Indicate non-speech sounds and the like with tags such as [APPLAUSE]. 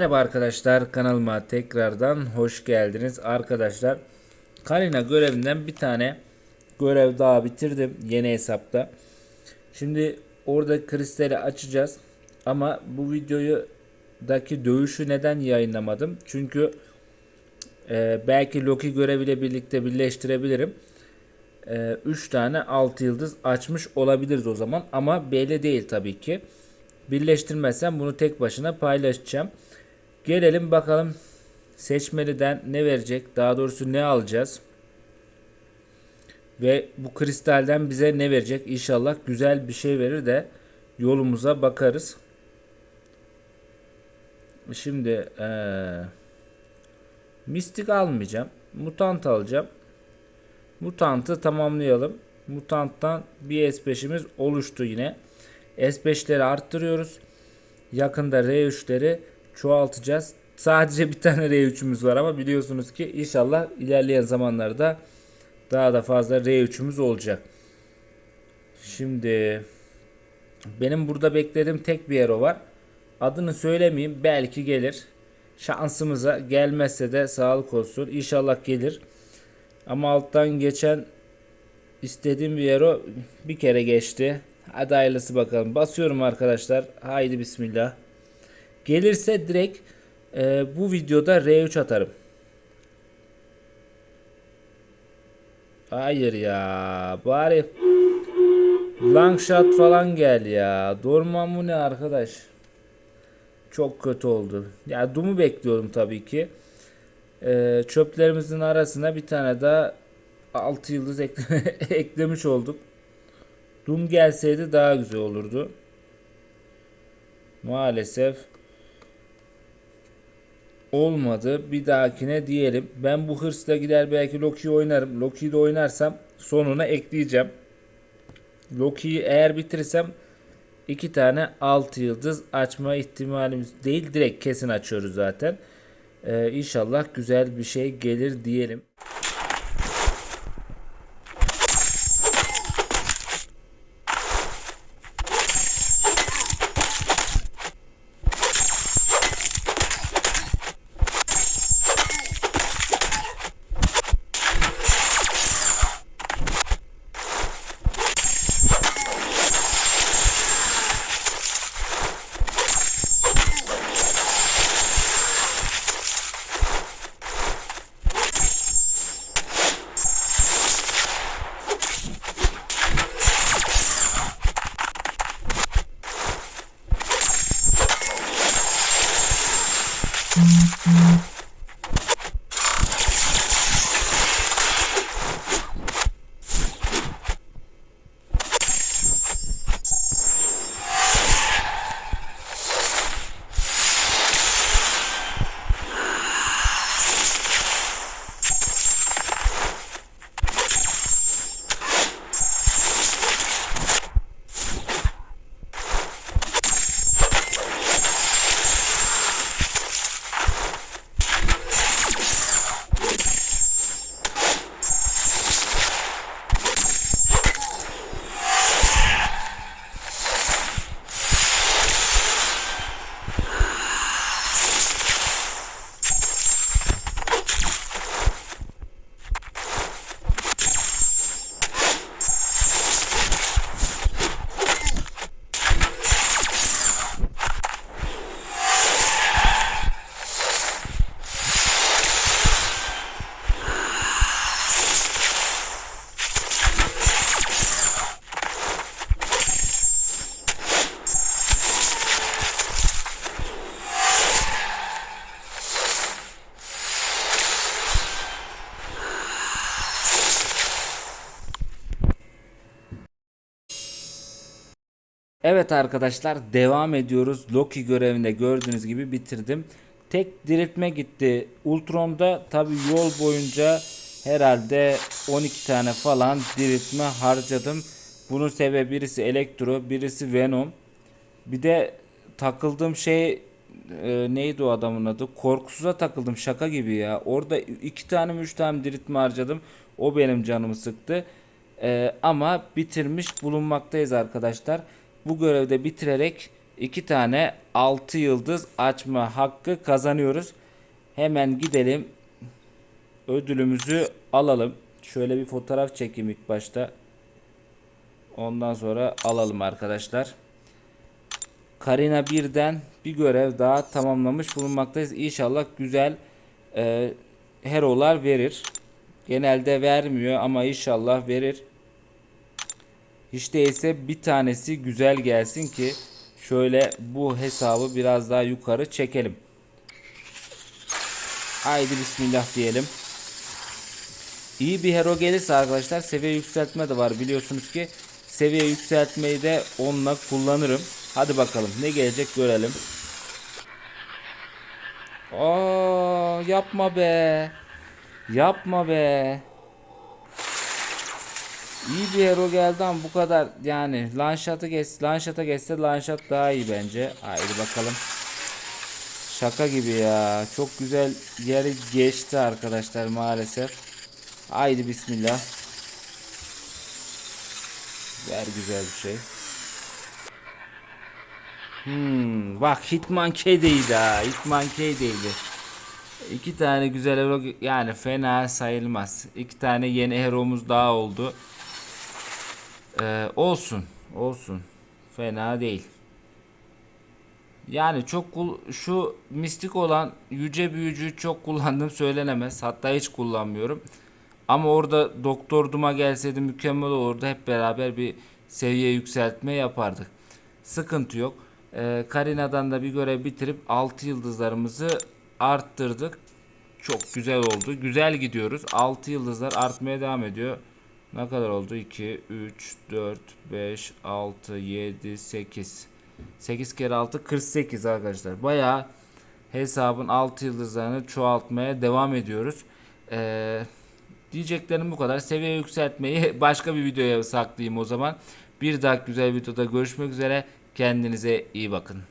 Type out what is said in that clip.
Merhaba arkadaşlar kanalıma tekrardan hoş geldiniz arkadaşlar. Kalina görevinden bir tane görev daha bitirdim yeni hesapta. Şimdi orada kristali açacağız ama bu videoyu daki dövüşü neden yayınlamadım? Çünkü e, belki Loki göreviyle birlikte birleştirebilirim. 3 tane 6 yıldız açmış olabiliriz o zaman ama belli değil tabii ki. Birleştirmezsem bunu tek başına paylaşacağım. Gelelim bakalım seçmeliden ne verecek? Daha doğrusu ne alacağız? Ve bu kristalden bize ne verecek? İnşallah güzel bir şey verir de yolumuza bakarız. Şimdi eee mistik almayacağım. Mutant alacağım. Mutantı tamamlayalım. Mutanttan bir S5'imiz oluştu yine. S5'leri arttırıyoruz. Yakında R3'leri çoğaltacağız. Sadece bir tane R3'ümüz var ama biliyorsunuz ki inşallah ilerleyen zamanlarda daha da fazla R3'ümüz olacak. Şimdi benim burada beklediğim tek bir hero var. Adını söylemeyeyim belki gelir. Şansımıza gelmezse de sağlık olsun. İnşallah gelir. Ama alttan geçen istediğim bir hero bir kere geçti. Hadi hayırlısı bakalım. Basıyorum arkadaşlar. Haydi bismillah. Gelirse direkt e, bu videoda R3 atarım. Hayır ya. Bari long shot falan gel ya. Dorman bu ne arkadaş? Çok kötü oldu. Ya Doom'u bekliyordum tabii ki. Ee, çöplerimizin arasına bir tane daha 6 yıldız ekle- [LAUGHS] eklemiş olduk. Doom gelseydi daha güzel olurdu. Maalesef olmadı. Bir dahakine diyelim. Ben bu hırsla gider belki Loki'yi oynarım. Loki'yi de oynarsam sonuna ekleyeceğim. Loki'yi eğer bitirirsem iki tane 6 yıldız açma ihtimalimiz değil. Direkt kesin açıyoruz zaten. Ee, inşallah güzel bir şey gelir diyelim. Evet arkadaşlar devam ediyoruz. Loki görevinde gördüğünüz gibi bitirdim. Tek diriltme gitti. Ultron'da tabi yol boyunca herhalde 12 tane falan diriltme harcadım. Bunun sebebi birisi Elektro, birisi Venom. Bir de takıldığım şey e, neydi o adamın adı? Korkusuza takıldım şaka gibi ya. Orada iki tane mi üç tane diriltme harcadım. O benim canımı sıktı. E, ama bitirmiş bulunmaktayız arkadaşlar. Bu görevde bitirerek iki tane 6 yıldız açma hakkı kazanıyoruz. Hemen gidelim ödülümüzü alalım. Şöyle bir fotoğraf çekeyim ilk başta. Ondan sonra alalım arkadaşlar. Karina birden bir görev daha tamamlamış bulunmaktayız. İnşallah güzel e, herolar verir. Genelde vermiyor ama inşallah verir. Hiç değilse bir tanesi güzel gelsin ki şöyle bu hesabı biraz daha yukarı çekelim. Haydi bismillah diyelim. İyi bir hero gelirse arkadaşlar seviye yükseltme de var biliyorsunuz ki seviye yükseltmeyi de onunla kullanırım. Hadi bakalım ne gelecek görelim. Aa yapma be. Yapma be. İyi bir hero geldi ama bu kadar yani Lanshot'ı geç, Lanshot'a geçse Lanshot daha iyi bence. Haydi bakalım. Şaka gibi ya. Çok güzel yeri geçti arkadaşlar maalesef. Haydi bismillah. Ver güzel bir şey. Hmm, bak Hitman K'deydi ha. Hitman K'deydi. İki tane güzel hero yani fena sayılmaz. İki tane yeni heromuz daha oldu. Ee, olsun. Olsun. Fena değil. Yani çok şu mistik olan yüce büyücüyü çok kullandım söylenemez. Hatta hiç kullanmıyorum. Ama orada Doktor Doom'a gelseydi mükemmel olurdu. Hep beraber bir seviye yükseltme yapardık. Sıkıntı yok. Ee, Karina'dan da bir görev bitirip 6 yıldızlarımızı arttırdık. Çok güzel oldu. Güzel gidiyoruz. 6 yıldızlar artmaya devam ediyor. Ne kadar oldu? 2, 3, 4, 5, 6, 7, 8. 8 kere 6 48 arkadaşlar. Bayağı hesabın 6 yıldızlarını çoğaltmaya devam ediyoruz. Ee, diyeceklerim bu kadar. Seviye yükseltmeyi [LAUGHS] başka bir videoya saklayayım o zaman. Bir dahaki güzel videoda görüşmek üzere. Kendinize iyi bakın.